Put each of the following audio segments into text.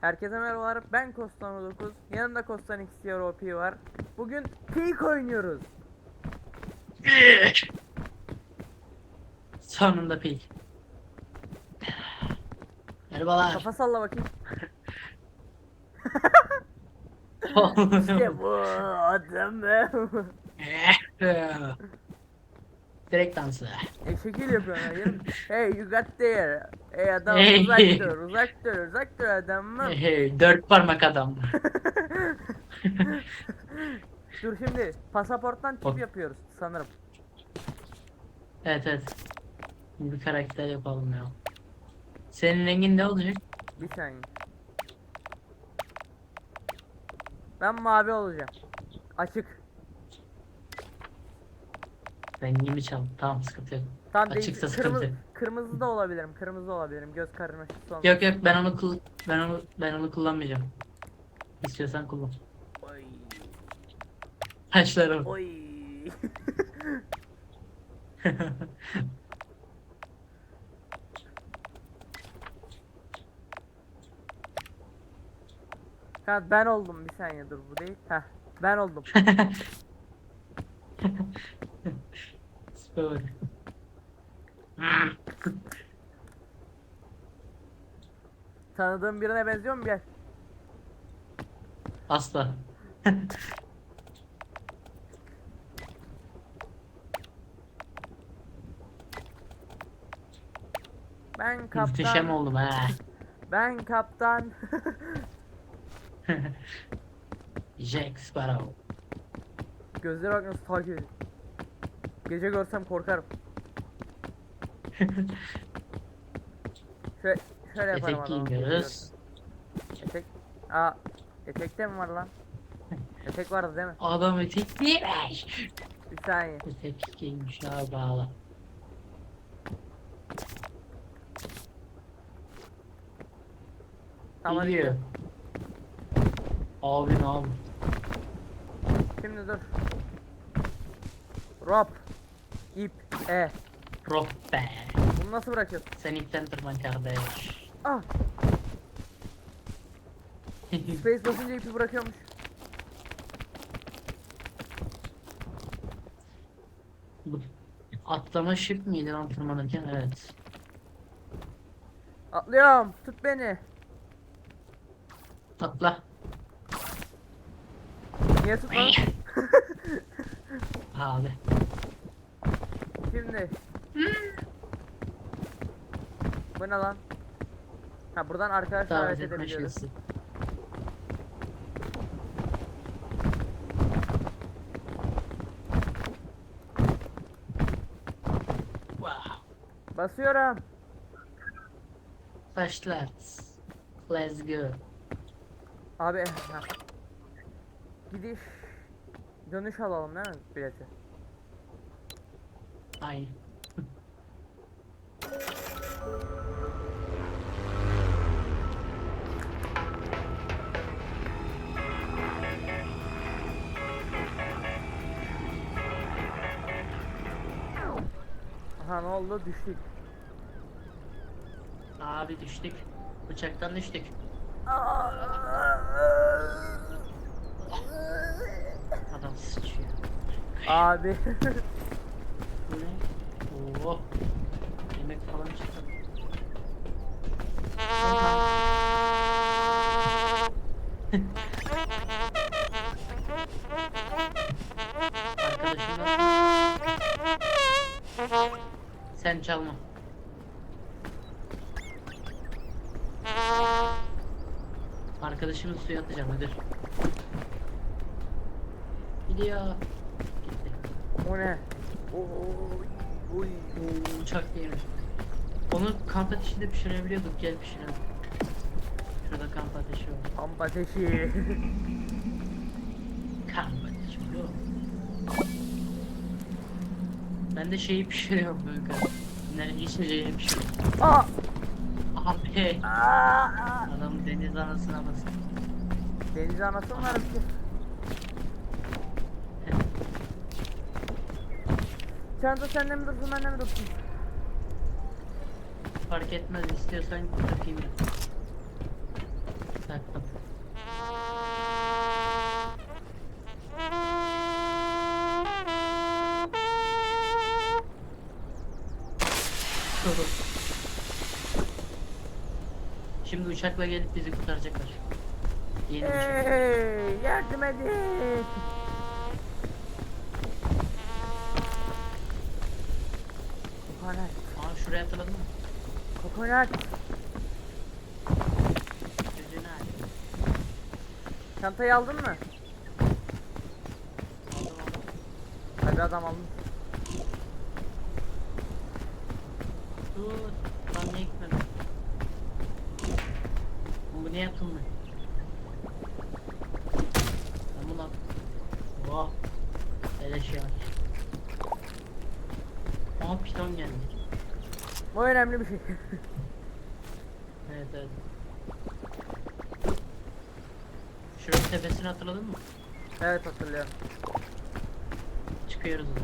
Herkese merhabalar. Ben Kostan 9. Yanımda Kostan XTR OP var. Bugün Peak oynuyoruz. Sonunda pil. Merhabalar. Kafa salla bakayım. İşte bu adamım. Direkt dansı. e şekil yapıyorsun hayır. Hey you got there. Hey adam Hey. uzak dur uzak dur uzak dur adamım. Hey, dört parmak adam. dur şimdi pasaporttan tip Bak. yapıyoruz sanırım. evet evet. Bir karakter yapalım ya. Senin rengin ne olacak? Bir saniye. Ben mavi olacağım. Açık. Rengimi çal. Tamam sıkıntı yok. Tam Açıksa değil. sıkıntı. Kırmızı, kırmızı da olabilirim. Kırmızı da olabilirim. Göz karmaşası olmaz. Yok yok ben onu kul ben onu ben onu kullanmayacağım. İstiyorsan kullan. Oy. Saçlarım. Oy. Ha ben oldum bir saniye dur bu değil. Heh ben oldum. Süper. Tanıdığım birine benziyor mu gel. Asla. Ben kaptan. Muhteşem oldum ha. Ben kaptan. Jack Sparrow. Gözlere bak nasıl takip ediyor. Gece görsem korkarım. Şöyle, şöyle yaparım Etek giymiyoruz. Etek. Aa, etekte mi var lan? Etek vardı değil mi? Adam etek giymiş. Bir saniye. Etek giymiş abi bağla. Tamam gidelim. Abi ne abi? Şimdi dur. Rob. İp. E. Rob be. Bunu nasıl bırakıyorsun? Sen ipten tırman kardeş. Ah. Space basınca ipi bırakıyormuş. Atlama şık mıydı lan tırmanırken? Evet. Atlıyorum. Tut beni. Atla. Niye tutmadın? Abi. Şimdi. Bu ne lan? Ha buradan arkadaş davet edebiliyoruz. Wow. Basıyorum. Başlat. Let's go. Abi ha. Gidiş. Dönüş alalım değil mi bileti? Aynen. Aha ne oldu? Düştük. Abi düştük. Uçaktan düştük. Adam sıçıyor. Abi. Arkadaşım? Sen çalma. Arkadaşımı suya atacağım müdür. Gidiyor. Gitti. o ne? Oy. Oy. Oo, uçak değilmiş. Onu kamp ateşinde pişirebiliyorduk. Gel pişirelim. Şurada kamp ateşi var. Kamp ateşi. Kamp ateşi yok. Ben de şeyi pişiriyorum kanka. Ne içmeyeceğini pişiriyorum. Aa! Abi. Aa! Adam deniz anasına bastı. Deniz anası mı var bir şey? Çanta sende mi dursun bende mi dursun? Fark etmez istiyorsan takayım ben. Taktım. Şimdi uçakla gelip bizi kurtaracaklar. Yeni uçak. Şey. Yardım edin. Hala. Aa şuraya hatırladın mı? Kokonat. Gözünü. Çantayı aldın mı? Aldım aldım. Tabii adam almış. Dur. Lan niye gitmedi? Bu niye yapılmıyor? Ben bunu al. Vah. Beleş ya. Aa piton geldi. Bu önemli bir şey. Evet evet. Şuranın tepesini hatırladın mı? evet hatırlıyorum. Çıkıyoruz da.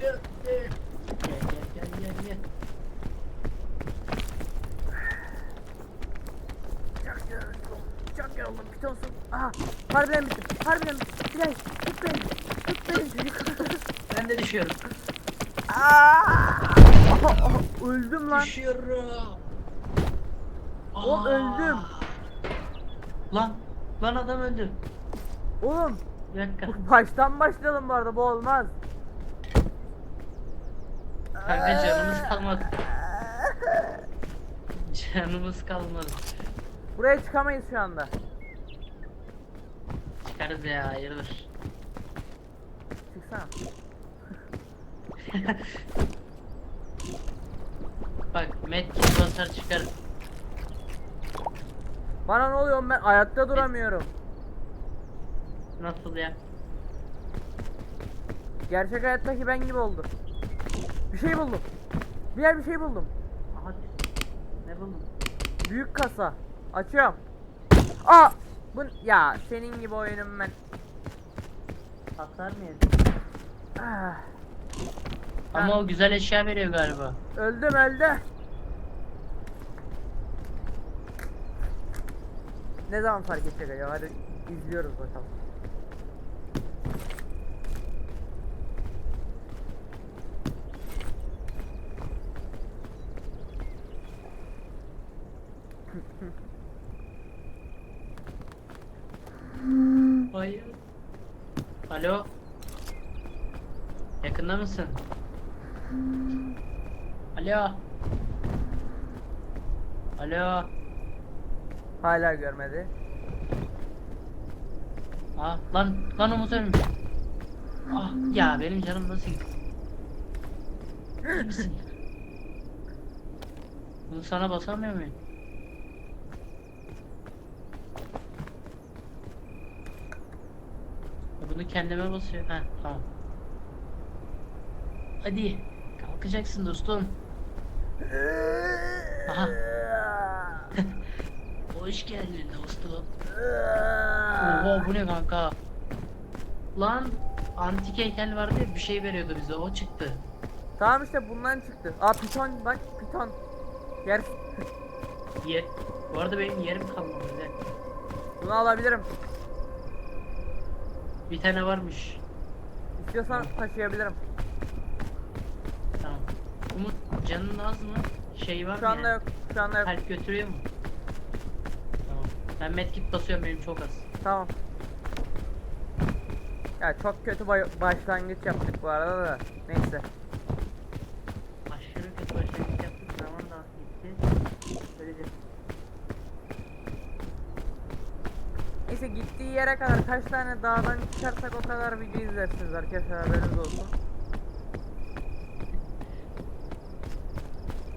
Gel gel gel gel gel. Çok yoruldum. Çok yoruldum. Pitonsuz. Aha. Harbiden bittim. Harbiden bittim. Bilal tut beni. Tut beni çocuk. Ben de düşüyorum. Aa! Öldüm lan. Düşüyorum. Aa! öldüm. Lan lan adam öldü. Oğlum Bir dakika. baştan başlayalım bu arada bu olmaz. Kanka canımız kalmadı. Canımız kalmadı. Buraya çıkamayız şu anda. Çıkarız ya hayırdır. Çıksana. Bak medkit basar çıkar. Bana ne oluyor ben ayakta duramıyorum. Nasıl ya? Gerçek hayattaki ben gibi oldu. Bir şey buldum. Bir yer bir şey buldum. Hadi. Ne buldun? Büyük kasa. Açıyorum. Aa! Bu ya senin gibi oyunum ben. Hasar mı yedin? Ah, Ama o güzel eşya veriyor galiba. öldüm öldü. Ne zaman fark edecek acaba? Hadi izliyoruz bakalım. Hayır. Alo. Yakında mısın? Alo. Alo. Hala görmedi. Ah lan lan Umut ölmüş. Ah ya benim canım nasıl gitti? Bunu sana basamıyor muyum? Bunu kendime basıyor. Ha tamam. Hadi kalkacaksın dostum. Aha. Hoş geldin dostum. Oha bu ne kanka? Lan antik heykel vardı ya bir şey veriyordu bize o çıktı. Tamam işte bundan çıktı. Aa piton bak piton. Yer Yer. Bu arada benim yerim kalmadı. Bir, bunu alabilirim. bir tane varmış. İstiyorsan taşıyabilirim. Tamam. Umut canın az mı? Şey var Şu mı? anda yani? yok. Şu anda yok. Kalp götürüyor mu? Tamam. Ben medkit basıyorum benim çok az. Tamam. Ya çok kötü bay- başlangıç yaptık bu arada da. Neyse. Aşırı kötü başlangıç yaptık zaman da gitti. Böylece. Neyse gittiği yere kadar kaç tane dağdan çıkarsak o kadar video izlersiniz arkadaşlar haberiniz olsun.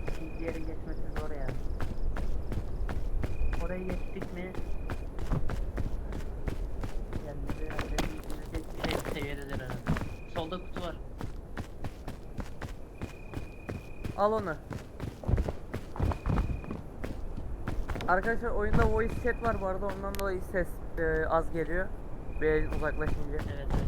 İkinci yere geçmesi zor ya. Oraya geçtik mi? Yani herhalde bir şey seviyededir herhalde. Solda kutu var. Al onu. Arkadaşlar oyunda voice chat var bu arada ondan dolayı ses e, az geliyor. Bir uzaklaşınca. Evet evet.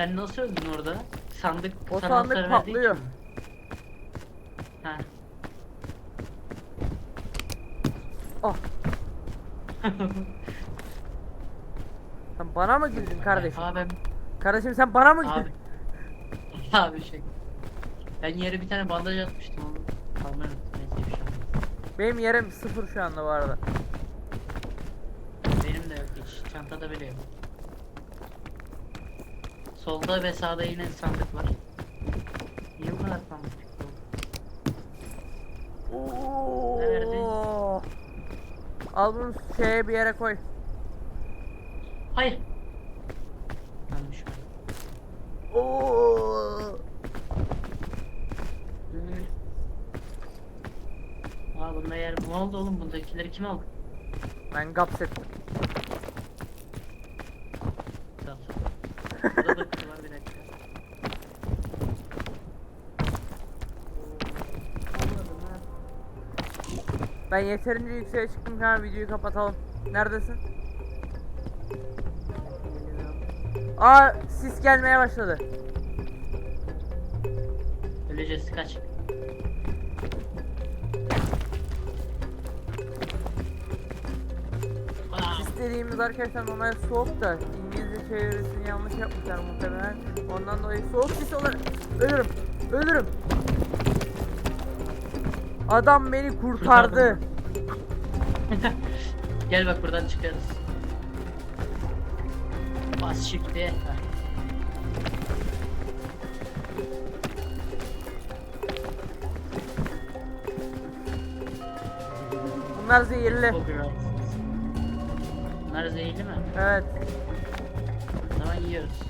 Sen nasıl öldün orada? sandık O sana sandık hasar patlıyor. Ha. Oh. Sen bana mı güldün kardeşim? Abi, Kardeşim sen bana mı abi. güldün? abi şey. Ben yere bir tane bandaj atmıştım onu. Almayı unuttum. Neyse bir şey olmaz. Benim yerim sıfır şu anda bu arada. Benim de yok hiç. Çantada bile yok. Solda ve sağda yine sandık var. Niye bu kadar sandık çıktı? Nerede? Al bunu şeye bir yere koy. Hayır. Yanlış mı? Oo. Aa bunda yer ne oldu oğlum bundakileri kim aldı? Ben gapsettim. Tamam. Ben yeterince yükseğe çıktım kanka videoyu kapatalım. Neredesin? Aa sis gelmeye başladı. Öleceğiz kaç. Sis dediğimiz arkadaşlar normal soğuk da İngilizce çevirisini yanlış yapmışlar muhtemelen. Ondan dolayı soğuk sis olarak ölürüm. Ölürüm. Adam beni kurtardı. Gel bak buradan çıkarız. Bas. Heh. Bunlar zehirli. Bunlar zehirli mi? Evet. O zaman yiyoruz.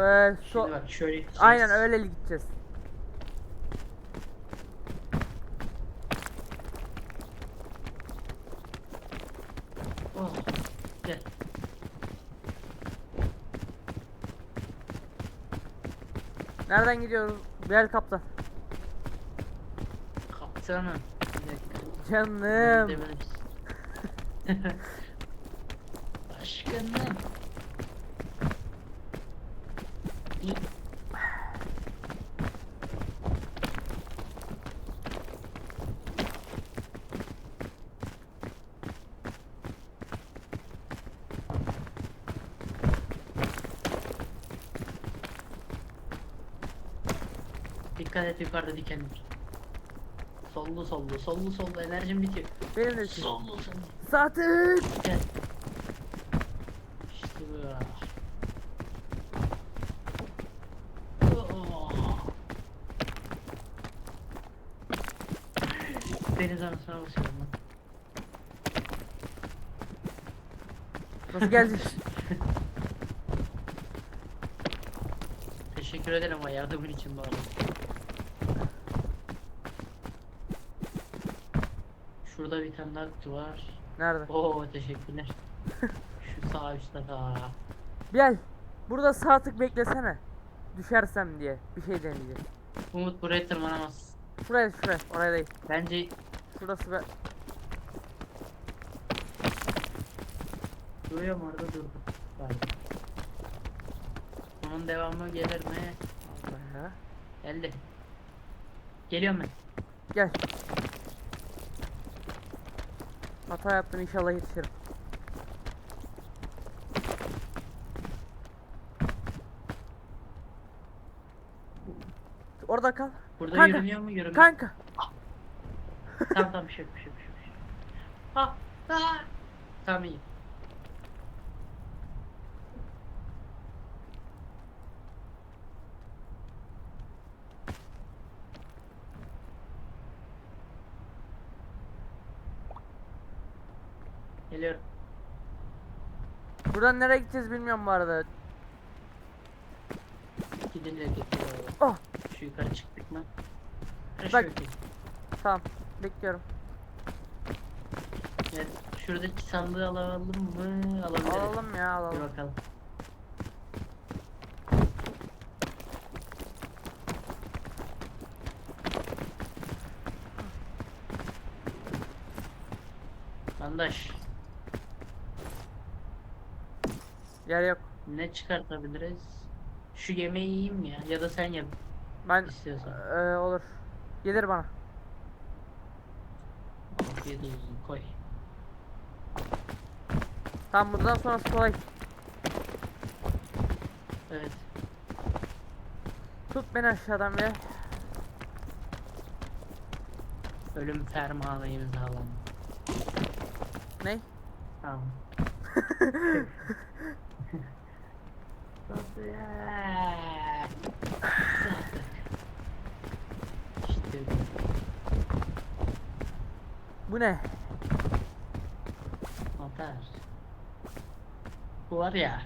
Ee, Şimdi so bak şöyle gideceğiz. Aynen öyle gideceğiz. Oh. Gel. Nereden gidiyoruz? Gel kaptan. Kaptanım. Bir dakika. Canım. Demeliyiz. Aşkınım. İyi. Dikkat et yukarıda diken var. Sollu sollu sollu sollu enerjim bitiyor. Benim de. Sollu sollu. Satık. Gel. İşte bu. Oh. Deniz anasına basıyorum lan. Nasıl geleceğiz? Teşekkür ederim ama yardımın için bu Şurada bir tane daha kutu var. Nerede? Oo teşekkürler. Şu sağ üstte daha. Gel. Burada sağ tık beklesene. Düşersem diye bir şey deneyeceğiz. Umut buraya tırmanamaz. Şuraya şuraya. Oraya değil. Bence Şurası be. duruyor mu orada durdu. Galiba. Onun devamı gelir mi? Allah ya. Geldi. Geliyorum ben. Gel. Hata yaptım inşallah yetişirim. Orada kal. Burada Kanka, yürünüyor mu? Yürümüyor. Kanka. Tamam tamam bir şey yok bir şey yok bir şey yok, şey yok. Ha, ha. Tamam iyi. Geliyorum. Buradan nereye gideceğiz bilmiyorum bu arada. Gidilir getiriyor. Oh Şu yukarı çıktık mı? Her Bak. okey. tamam bekliyorum. Evet, şuradaki sandığı alalım mı? Alabiliriz. Alalım ya Bir alalım. bakalım. Bandaj. Yer yok. Ne çıkartabiliriz? Şu yemeği yiyeyim ya? Ya da sen yap Ben istiyorsan. Ee, olur. Gelir bana. Afiyet olsun koy. Tamam bundan sonrası kolay. Evet. Tut beni aşağıdan bir. Ölüm fermanı imzalandı. Ne? Tamam. işte bu. Bu ne? Atar. Bu var ya.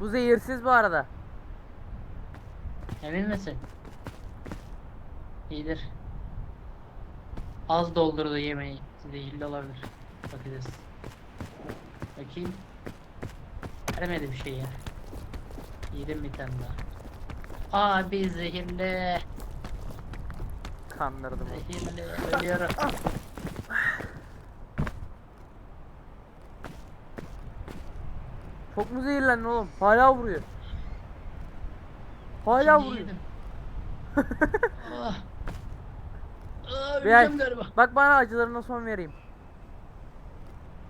Bu zehirsiz bu arada. Emin misin? İyidir. Az doldurdu yemeği. Zehirli olabilir. Bakacağız. Bakayım. Vermedi bir şey ya. Yedim bir tane daha. Abi zehirli. Kandırdım. Zehirli. Ölüyorum. Çok mu zehirlendin oğlum? Hala vuruyor. Hala vuruyor. ah. Ah, öleceğim galiba. Bak bana acılarına son vereyim.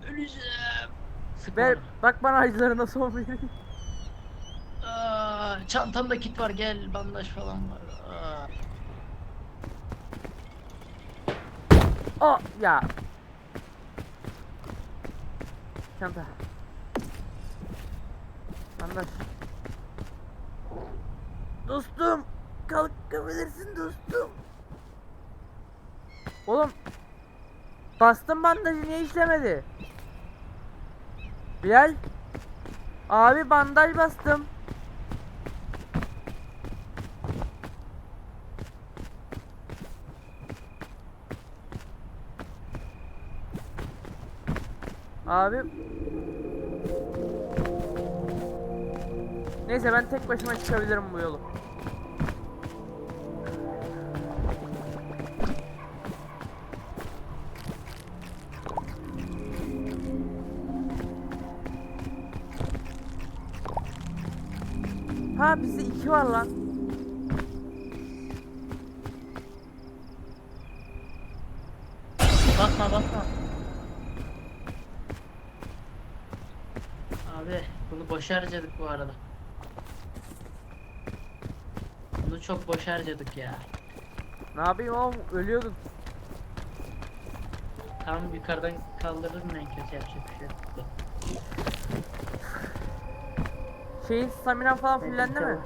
Öleceğim. Ver, bak bana acılarına son. Aa, çantamda kit var gel bandaj falan var. Aa. Aa ya. Çanta. Bandaj. Dostum. Kalkabilirsin dostum. Oğlum. Bastım bandajı niye işlemedi? Bilal. Abi bandaj bastım. Abi. Neyse ben tek başıma çıkabilirim bu yolu. İki var lan. Basma basma. Abi bunu boş harcadık bu arada. Bunu çok boş harcadık ya. Ne yapayım oğlum ölüyordun. Tam yukarıdan kaldırırım en kötü yapacak bir şey yok. Şeyin stamina falan fullendi mi?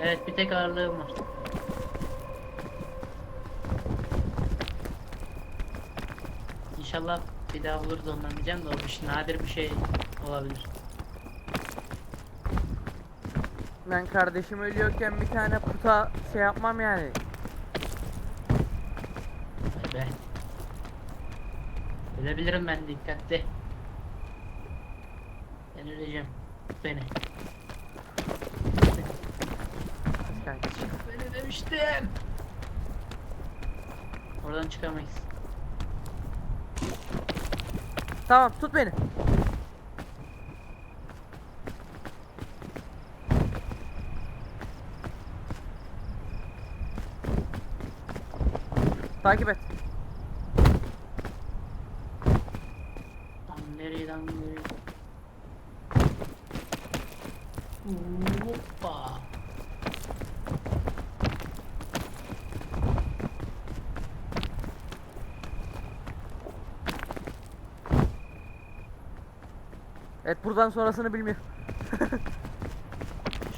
Evet bir tek ağırlığım var. İnşallah bir daha buluruz ondan diyeceğim de o bir şey, nadir bir şey olabilir. Ben kardeşim ölüyorken bir tane puta şey yapmam yani. Vay be. Ölebilirim ben dikkatli. Ben öleceğim. Tut beni. Kanka. Çık demiştim. Oradan çıkamayız. Tamam tut beni. Takip et. Lan nereye lan nereye? Hoppa. Evet buradan sonrasını bilmiyorum.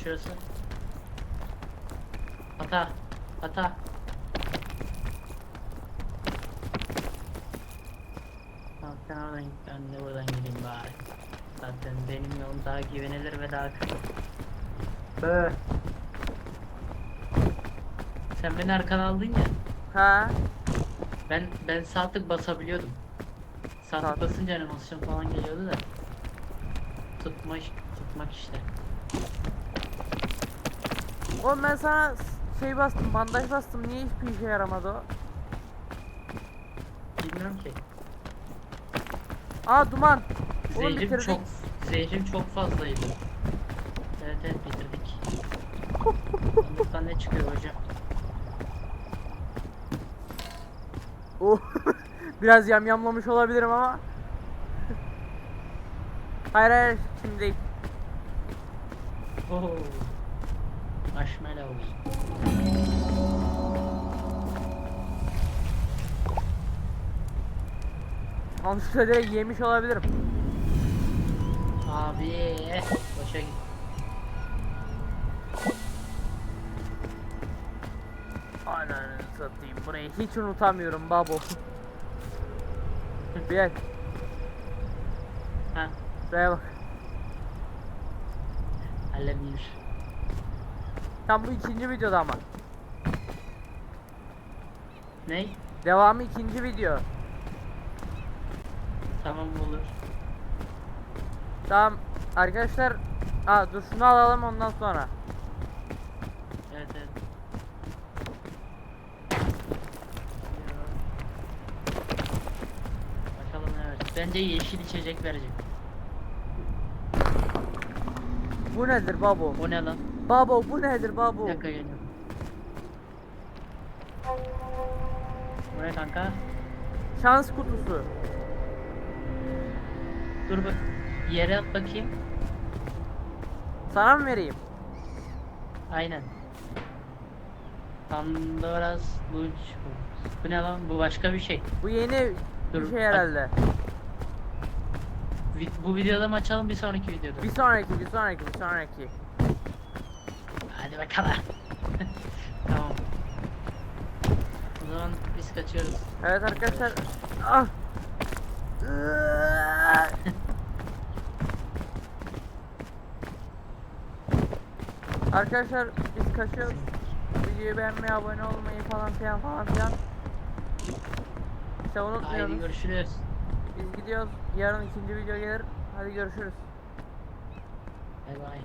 Şurası. Hata. Hata. Sen oradan git ben de buradan gideyim bari. Zaten benim yolum daha güvenilir ve daha kısa. Bö. Sen beni arkana aldın ya. Ha? Ben ben sağ tık basabiliyordum. Tık tık. basınca animasyon falan geliyordu da. Tutma tutmak işte. Oğlum ben sana şey bastım, bandaj bastım. Niye hiçbir işe yaramadı o? Bilmiyorum ki. Aa duman. Oğlum Zehrim bitirdik. çok zehrim çok fazlaydı. Evet evet bitirdik. Sandıktan ne çıkıyor hocam? Oh. Biraz yamyamlamış olabilirim ama. Hayır hayır şimdi değil. Oo. Marshmallow. Yanlışlıkla direkt yemiş olabilirim. Abi boşa git. Ananı satayım. Burayı hiç unutamıyorum babo. Gel. Ha Buraya bak. halledilir. Tam bu ikinci videoda ama. Ne? Devamı ikinci video. Tamam olur. Tamam arkadaşlar. Aa dur şunu alalım ondan sonra. Evet evet. Bakalım evet. Bence yeşil içecek verecek. Bu nedir babo? O ne lan? Babo bu nedir babo? Bir dakika geliyorum. Bu ne kanka? Şans kutusu. Dur bak. Yere at bakayım. Sana mı vereyim? Aynen. Pandora's Lunch. Bu ne lan? Bu başka bir şey. Bu yeni Dur, bir şey bak. Vi- Bu videoda mı açalım bir sonraki videoda? Bir sonraki, bir sonraki, bir sonraki. Hadi bakalım. tamam. O zaman biz kaçıyoruz. Evet arkadaşlar. Ah. Arkadaşlar biz kaçıyoruz. Videoyu beğenmeyi, abone olmayı falan filan falan filan. İşte Haydi unutmuyoruz. görüşürüz. Biz gidiyoruz. Yarın ikinci video gelir. Hadi görüşürüz. Bay bay.